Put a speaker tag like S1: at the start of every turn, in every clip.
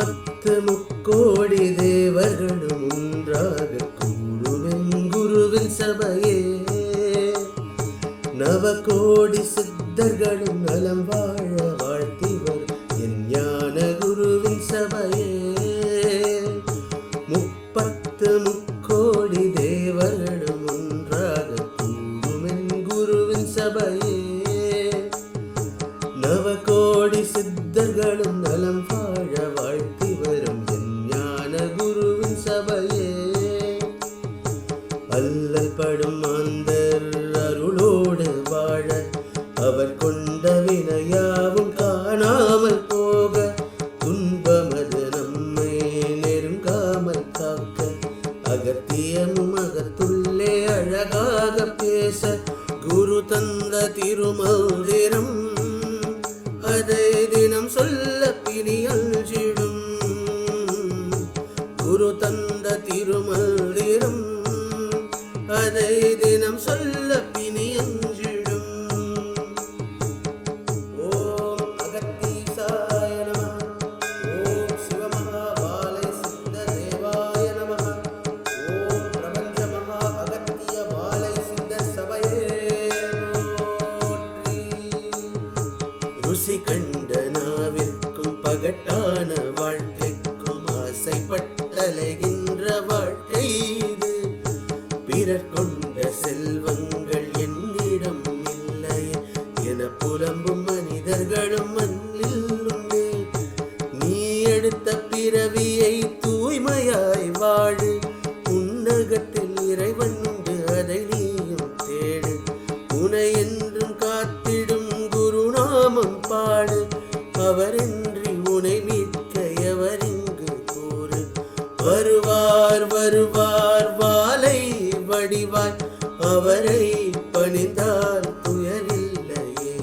S1: பத்து முக்கோடி தேவர்களும் ஒன்றாக கூடுவென் குருவின் சபையே. நவகோடி சித்தர்களும் நலம் வாழ வாழ்த்திவர் என் ஞான குருவின் சபையே. முப்பத்து முக்கோடி தேவர்களும் ஒன்றாக கூடுமென் குருவின் சபையே. அல்லல் அந்த அருளோடு வாழ அவர் கொண்ட வினையாவும் காணாமல் போக துன்பமது நம்மை நெருங்காமல் காக்க அகத்தியமும் அகத்துள்ளே அழகாக பேச குரு தந்த திருமந்திரம் அதை தினம் சொல்ல பிணி அஞ்சிடும் குரு தந்த திருமல் அதை தினம் சொல்ல பிணி அஞ்சிடும் ஓம் அகத்தீசாய நம ஓம் சிவமகாபாலை சித்த தேவாய நம ஓம் பிரபஞ்ச மகா அகத்திய பாலை சித்த சபையே ருசி கண்ட நாவிற்கும் பகட்டான வாழ்க்கை பிறர் கொண்ட செல்வங்கள் என்னிடம் இல்லை. என புலம்பும் மனிதர்களும் மண்ணில் நீ எடுத்த பிறவியை தூய்மையாய் வாழு. உன்னகத்தில் இறைவன் உண்டு அதை நீயும் தேடு. உனை என்றும் காத்திடும் குருநாமம் பாடு. அவரின்றி உனை மீட்க எவரிங்கு கூறு. வருவார் வருவார். வடிவாய் அவரை பணிந்தால் துயரில்லையே.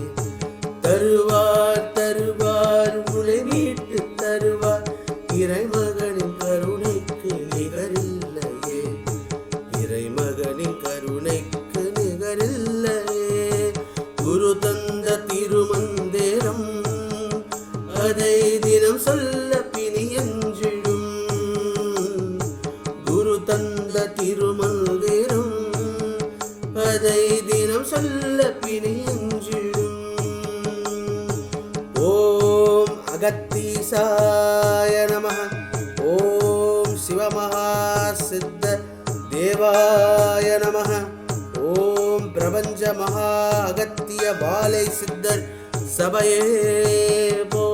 S1: தருவார் தருவார் உலை மீட்டு தருவார். இறைமகனின் கருணைக்கு நிகரில்லையே. இறைமகனின் கருணைக்கு நிகரில்லையே. குரு சொல்ல பிணையஞ்சிடும் ஓம் அகத்தீசாய நம ஓம் சிவமகா சித்த தேவாய நம ஓம் பிரபஞ்ச மகா அகத்திய பாலை சித்தர் சபையே போ.